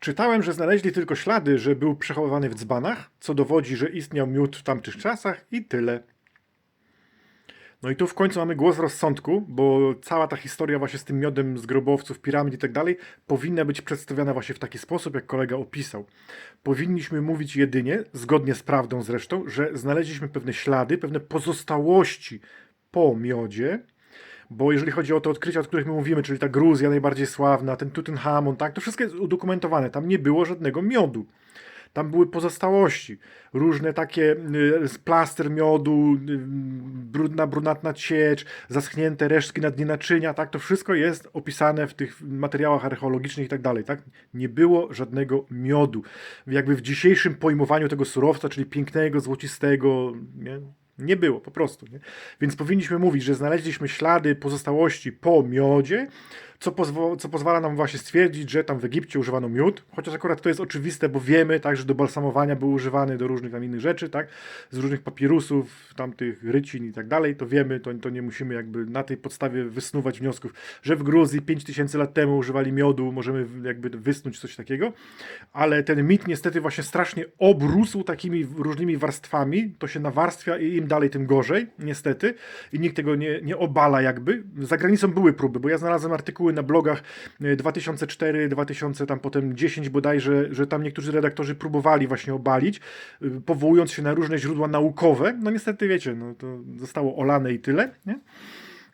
Czytałem, że znaleźli tylko ślady, że był przechowywany w dzbanach, co dowodzi, że istniał miód w tamtych czasach i tyle. No i tu w końcu mamy głos rozsądku, bo cała ta historia właśnie z tym miodem z grobowców, piramid i tak dalej powinna być przedstawiona właśnie w taki sposób, jak kolega opisał. Powinniśmy mówić jedynie, zgodnie z prawdą zresztą, że znaleźliśmy pewne ślady, pewne pozostałości po miodzie, bo jeżeli chodzi o te odkrycia, o których my mówimy, czyli ta Gruzja najbardziej sławna, ten Tutenchamon, tak, to wszystko jest udokumentowane. Tam nie było żadnego miodu. Tam były pozostałości, różne takie y, plaster miodu, y, brudna, brunatna ciecz, zaschnięte resztki na dnie naczynia, tak? To wszystko jest opisane w tych materiałach archeologicznych i tak dalej, tak? Nie było żadnego miodu. Jakby w dzisiejszym pojmowaniu tego surowca, czyli pięknego, złocistego, nie? Nie było, po prostu. Nie? Więc powinniśmy mówić, że znaleźliśmy ślady pozostałości po miodzie, co, pozwo- co pozwala nam właśnie stwierdzić, że tam w Egipcie używano miód, chociaż akurat to jest oczywiste, bo wiemy, tak, że do balsamowania był używany do różnych tam innych rzeczy, tak, z różnych papirusów, tamtych rycin i tak dalej, to wiemy, to, to nie musimy jakby na tej podstawie wysnuwać wniosków, że w Gruzji 5000 lat temu używali miodu, możemy jakby wysnuć coś takiego, ale ten mit niestety właśnie strasznie obrósł takimi różnymi warstwami, to się nawarstwia i im dalej, tym gorzej, niestety, i nikt tego nie, nie obala jakby. Za granicą były próby, bo ja znalazłem artykuły na blogach e, 2004, 2000, tam potem 10 bodajże, że tam niektórzy redaktorzy próbowali właśnie obalić, y, powołując się na różne źródła naukowe. No niestety, wiecie, no to zostało olane i tyle, nie?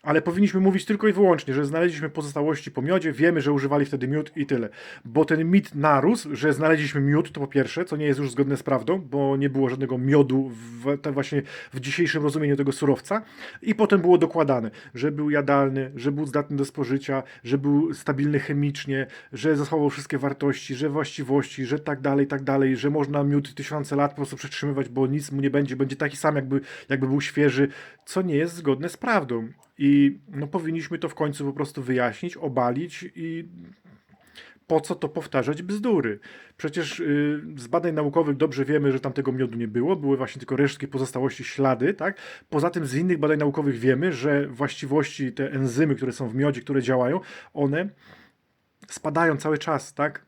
Ale powinniśmy mówić tylko i wyłącznie, że znaleźliśmy pozostałości po miodzie, wiemy, że używali wtedy miód i tyle. Bo ten mit narósł, że znaleźliśmy miód, to po pierwsze, co nie jest już zgodne z prawdą, bo nie było żadnego miodu w, właśnie w dzisiejszym rozumieniu tego surowca. I potem było dokładane, że był jadalny, że był zdatny do spożycia, że był stabilny chemicznie, że zachował wszystkie wartości, że właściwości, że tak dalej, tak dalej, że można miód tysiące lat po prostu przetrzymywać, bo nic mu nie będzie, będzie taki sam, jakby, jakby był świeży, co nie jest zgodne z prawdą. I no, powinniśmy to w końcu po prostu wyjaśnić, obalić i po co to powtarzać bzdury? Przecież y, z badań naukowych dobrze wiemy, że tam tego miodu nie było, były właśnie tylko resztki pozostałości, ślady, tak? Poza tym z innych badań naukowych wiemy, że właściwości, te enzymy, które są w miodzie, które działają, one spadają cały czas, tak?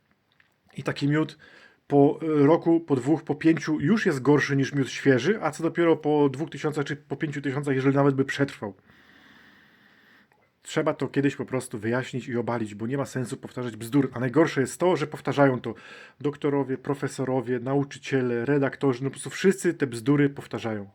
I taki miód po roku, po dwóch, po pięciu już jest gorszy niż miód świeży, a co dopiero po dwóch tysiącach czy po pięciu tysiącach, jeżeli nawet by przetrwał. Trzeba to kiedyś po prostu wyjaśnić i obalić, bo nie ma sensu powtarzać bzdur. A najgorsze jest to, że powtarzają to doktorowie, profesorowie, nauczyciele, redaktorzy, no po prostu wszyscy te bzdury powtarzają.